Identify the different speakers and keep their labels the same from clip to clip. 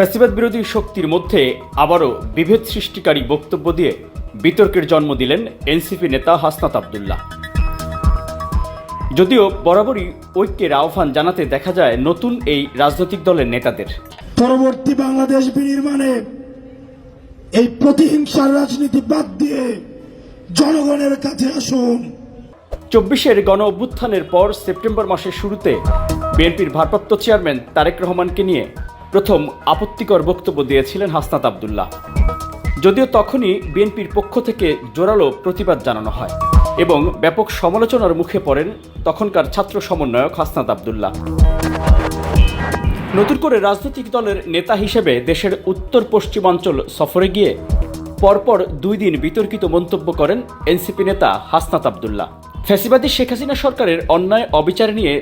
Speaker 1: ফ্যাসিবাদ বিরোধী শক্তির মধ্যে আবারও বিভেদ সৃষ্টিকারী বক্তব্য দিয়ে বিতর্কের জন্ম দিলেন এনসিপি নেতা হাসনাত আবদুল্লাহ। যদিও বরাবরই ঐক্যের আহ্বান জানাতে দেখা যায় নতুন এই রাজনৈতিক দলের নেতাদের।
Speaker 2: পরবর্তী বাংলাদেশ বিনির্মাণে এই প্রতিহিংসার রাজনীতি বাদ দিয়ে জনগণের কাছে আসুন।
Speaker 1: চব্বিশের গণ অভ্যুত্থানের পর সেপ্টেম্বর মাসের শুরুতে বিএনপির ভারপ্রাপ্ত চেয়ারম্যান তারেক রহমানকে নিয়ে প্রথম আপত্তিকর বক্তব্য দিয়েছিলেন হাসনাত আবদুল্লাহ। যদিও তখনই বিএনপির পক্ষ থেকে জোরালো প্রতিবাদ জানানো হয় এবং ব্যাপক সমালোচনার মুখে পড়েন তখনকার ছাত্র সমন্বয়ক হাসনাত আবদুল্লাহ। নতুন করে রাজনৈতিক দলের নেতা হিসেবে দেশের উত্তর পশ্চিমাঞ্চল সফরে গিয়ে পরপর দুই দিন বিতর্কিত মন্তব্য করেন এনসিপি নেতা হাসনাত আবদুল্লাহ। ফ্যাসিবাদী শেখ হাসিনা সরকারের অন্যায় অবিচার নিয়ে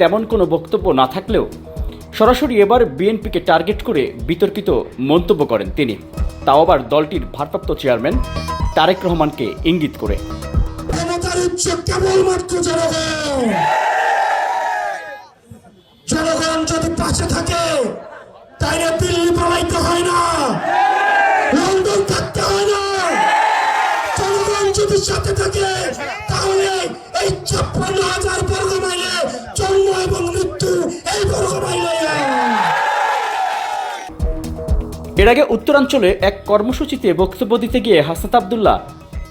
Speaker 1: তেমন কোনো বক্তব্য না থাকলেও সরাসরি এবার বিএনপিকে টার্গেট করে বিতর্কিত মন্তব্য করেন তিনি। তাও আবার দলটির ভারপ্রাপ্ত চেয়ারম্যান তারেক রহমানকে ইঙ্গিত করে।
Speaker 2: জনগণ। যদি পাশে থাকে দিল্লি হয় না।
Speaker 1: এর আগে উত্তরাঞ্চলে এক কর্মসূচিতে বক্তব্য দিতে গিয়ে হাসনাত আবদুল্লাহ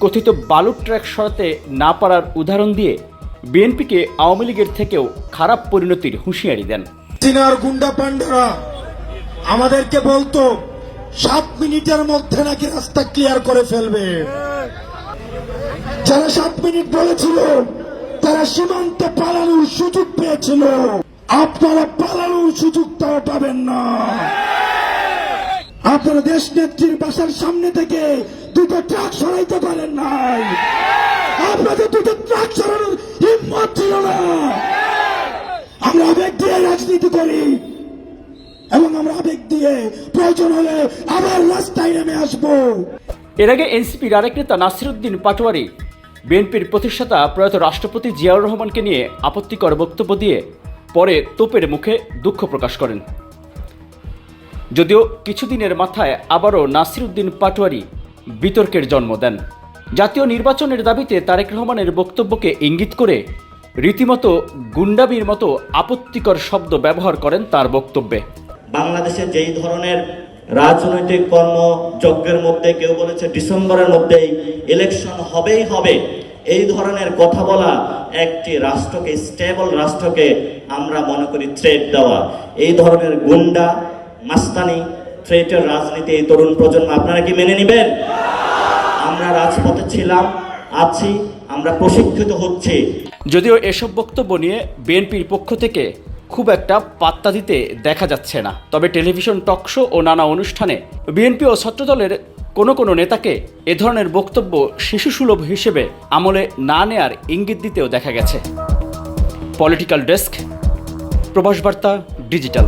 Speaker 1: কথিত বালুর ট্র্যাক সরাতে না পারার উদাহরণ দিয়ে বিএনপিকে আওয়ামী লীগের থেকেও খারাপ পরিণতির হুঁশিয়ারি দেন।
Speaker 2: চীনার গুন্ডা পান্ডারা আমাদেরকে বলতো, সাত মিনিটের মধ্যে নাকি রাস্তা ক্লিয়ার করে ফেলবে। যারা সাত মিনিট বলেছিল, তারা সীমান্তে পালানোর সুযোগ পেয়েছিল। আপনারা পালানোর সুযোগ তারা পাবেন না। আপনারা দেশ নেত্রীর বাসার সামনে থেকে দুটো ট্রাক সরাইতে পারেন নাই। আপনাদের দুটো ট্রাক সরানোর হিম্মত ছিল না। আমরা আবেগ দিয়ে রাজনীতি করি এবং আমরা আবেগ দিয়ে প্রয়োজন হলে আবার রাস্তায় নেমে আসব।
Speaker 1: এর আগে এনসিপির আরেক নেতা নাসিরুদ্দিন পাটোয়ারি বিএনপির প্রতিষ্ঠাতা প্রয়াত রাষ্ট্রপতি জিয়াউর রহমানকে নিয়ে আপত্তিকর বক্তব্য দিয়ে পরে তোপের মুখে দুঃখ প্রকাশ করেন। যদিও কিছুদিনের মাথায় আবারও নাসিরুদ্দিন পাটোয়ারি বিতর্কের জন্ম দেন। জাতীয় নির্বাচনের দাবিতে তারেক রহমানের বক্তব্যকে ইঙ্গিত করে রীতিমতো গুন্ডামির মতো আপত্তিকর শব্দ ব্যবহার করেন তার বক্তব্যে।
Speaker 3: বাংলাদেশে যেই ধরনের রাজনৈতিক কর্মযজ্ঞের মধ্যে, কেউ বলেছে ডিসেম্বরের মধ্যেই ইলেকশন হবেই হবে, এই ধরনের কথা বলা একটি রাষ্ট্রকে, স্টেবল রাষ্ট্রকে আমরা মনে করি থ্রেট দেওয়া। এই ধরনের গুন্ডা মাস্তানি, থ্রেটের রাজনীতি এই তরুণ প্রজন্ম, আপনারা কি মেনে নেবেন? আমরা রাজপথে ছিলাম, আছি, আমরা প্রশিক্ষিত হচ্ছি।
Speaker 1: যদিও এসব বক্তব্য নিয়ে বিএনপির পক্ষ থেকে খুব একটা পাত্তা দিতে দেখা যাচ্ছে না। তবে টেলিভিশন টকশো ও নানা অনুষ্ঠানে বিএনপি ও ছাত্রদলের কোনো কোনো নেতাকে এ ধরনের বক্তব্য শিশুসুলভ হিসেবে আমলে না নেয়ার ইঙ্গিত দিতেও দেখা গেছে। পলিটিক্যাল ডেস্ক, প্রবাস বার্তা, ডিজিটাল।